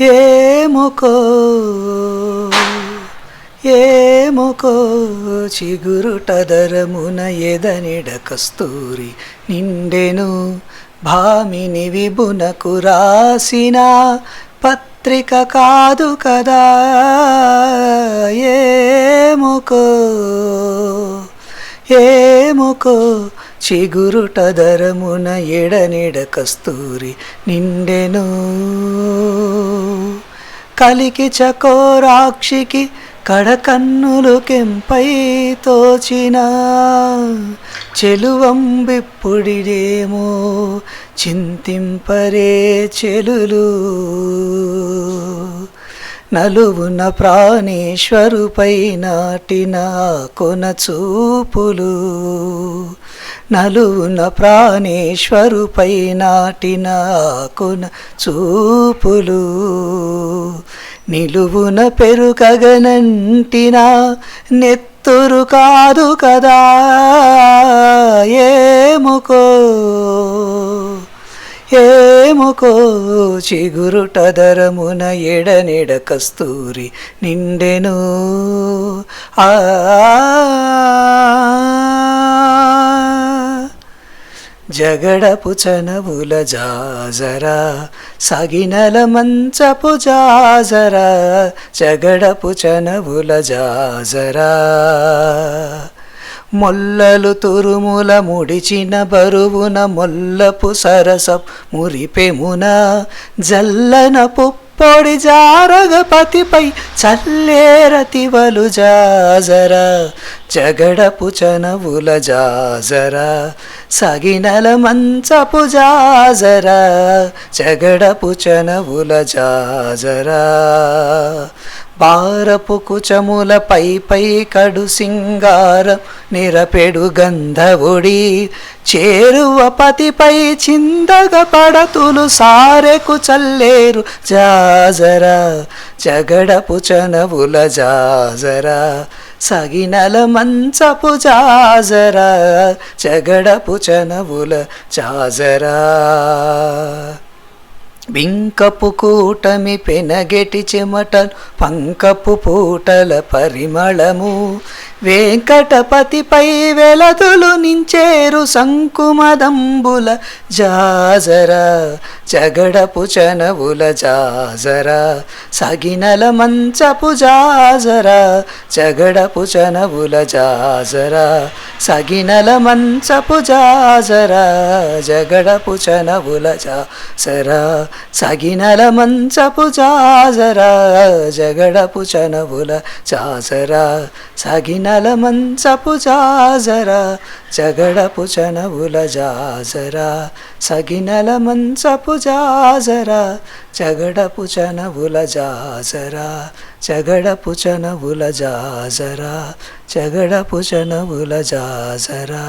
ఏముకో ఏముకో చిగురుటదరమున ఎదనిడ కస్తూరి నిండెను భామిని విభునకు రాసిన పత్రిక కాదు కదా. ఏముకో ప్రేమకో చిగురుట దరమున ఎడనిడ కస్తూరి నిండెను. కలికి చకోరాక్షికి కడకన్నులు కెంపై తోచిన చెలువంబిప్పుడిడేమో చింతింపరే చెలులు. నలువున ప్రాణేశ్వరుపై నాటిన కొన చూపులు. నలువున ప్రాణేశ్వరుపై నాటిన కొన చూపులు. నిలువున పెరుకగనంటిన నెత్తురు కాదు కదా ఏముకో? ఏ ఏముకో చిగురుటదరమున ఎడనెడ కస్తూరి నిండెను. ఆ జగడపు చనవుల జాజరా సగినల మంచపు జాజరా జగడపు చనవుల జాజరా. మొల్లలు తురుముల ముడిచిన బరువున మొల్లపు సరస మురిపెమున జల్లన పుప్పొడి జారగపతిపై చల్లేరతివలు జాజర జగడపు చనవుల జాజరా సగినల మంచపు జాజరా జగడపు చనవుల జాజరా. పారపు కుచముల పై పై కడు సింగార నిరపెడు గంధవుడి చేరువ పతిపై చిందగ పడతులు సారెకు చల్లేరు జాజరా జగడపు చనవుల జాజరా సగినల మంచపు జాజరా జగడపు చనవుల జాజరా వింకపు కూటమి పెనగెటి చెమటలు పంకపు పూటల పరిమళము. వెంకటపతిపై వెలతులు నించేరు సంకుమదంబుల జాజరా జగడపు చనవుల జాజరా సగినల మంచపు జాజరా జగడపు చనవుల జాజరా సగినల మంచపు జాజరా జగడపు చనవుల జాజరా సగినల మంచపు జాజరా జగడపు చనవుల జాజరా సగినల మంచపు జాజరా జగడపు చనవుల జాజరా సగి మంచపు జాజరా జగడపు చనవుల జాజరా జగడపు చనవుల జాజరా జగడపు చనవుల జాజరా